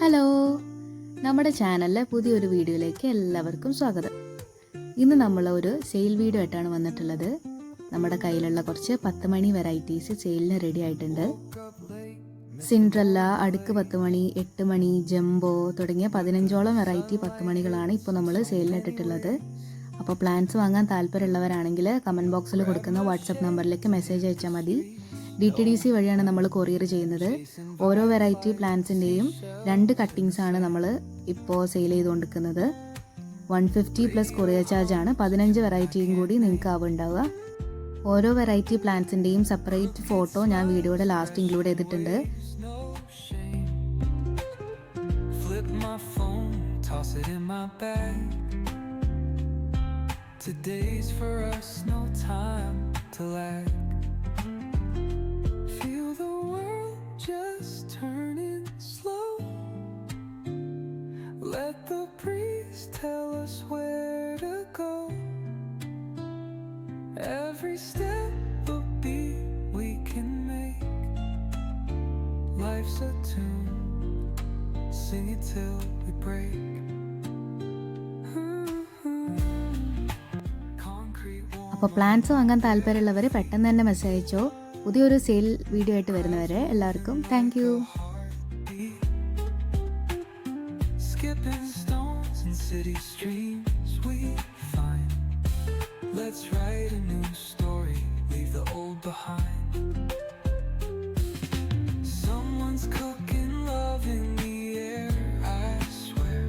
Hello. നമ്മുടെ ചാനലിലെ പുതിയൊരു വീഡിയോയിലേക്ക് എല്ലാവർക്കും സ്വാഗതം. ഇന്ന് നമ്മൾ ഒരു സെയിൽ വീഡിയോ ആയിട്ടാണ് വന്നിട്ടുള്ളത്. നമ്മുടെ കയ്യിലുള്ള കുറച്ച് പത്ത് മണി വെറൈറ്റീസ് സെയിലിന് റെഡി ആയിട്ടുണ്ട്. സിൻഡ്രല്ല അടുക്ക് പത്ത് മണി എട്ട് മണി ജംബോ തുടങ്ങിയ പതിനഞ്ചോളം വെറൈറ്റി പത്ത് മണികളാണ് ഇപ്പോൾ നമ്മൾ സെയിലിന് ഇട്ടിട്ടുള്ളത്. അപ്പോൾ പ്ലാൻസ് വാങ്ങാൻ താല്പര്യമുള്ളവരാണെങ്കിൽ കമന്റ് ബോക്സിൽ കൊടുക്കുന്ന വാട്സപ്പ് നമ്പറിലേക്ക് മെസ്സേജ് അയച്ചാൽ മതി. ഡി ടി ഡി സി വഴിയാണ് നമ്മൾ കൊറിയർ ചെയ്യുന്നത്. ഓരോ വെറൈറ്റി പ്ലാന്റ്സിന്റെയും രണ്ട് കട്ടിങ്സ് ആണ് നമ്മൾ ഇപ്പോൾ സെയിൽ ചെയ്തുകൊണ്ടിരിക്കുന്നത് one fifty plus courier charge ആണ് പതിനഞ്ച് വെറൈറ്റിയും കൂടി നിങ്ങൾക്ക് ആവും ഉണ്ടാവുക ഓരോ വെറൈറ്റി പ്ലാന്റ്സിന്റെയും സെപ്പറേറ്റ് ഫോട്ടോ ഞാൻ വീഡിയോയുടെ ലാസ്റ്റ് ഇൻക്ലൂഡ് ചെയ്തിട്ടുണ്ട്. Today's for us, no time. Every step a beat we can make. Life's a tune, sing it till we break. അപ്പോൾ പ്ലാന്റ്സ് വാങ്ങാൻ താല്പര്യമുള്ളവർ പെട്ടെന്ന് തന്നെ മെസ്സേജ് അയച്ചോ പുതിയൊരു സെയിൽ വീഡിയോ ആയിട്ട് വരുന്നവരെ എല്ലാവർക്കും thank Skipping stones in city streams we. Let's write a new story, leave the old behind. Someone's cooking love in the air, I swear.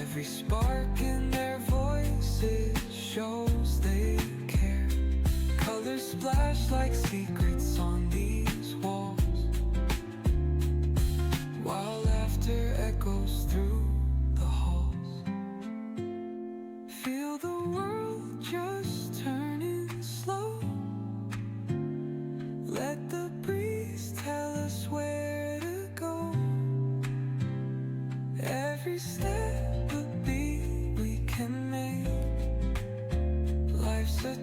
Every spark in their voices shows they care. Colors splash like secrets on these walls. While laughter echoes through the halls. Feel the world just turning slow. Let the breeze tell us where to go. Every step a beat we can make. Life's a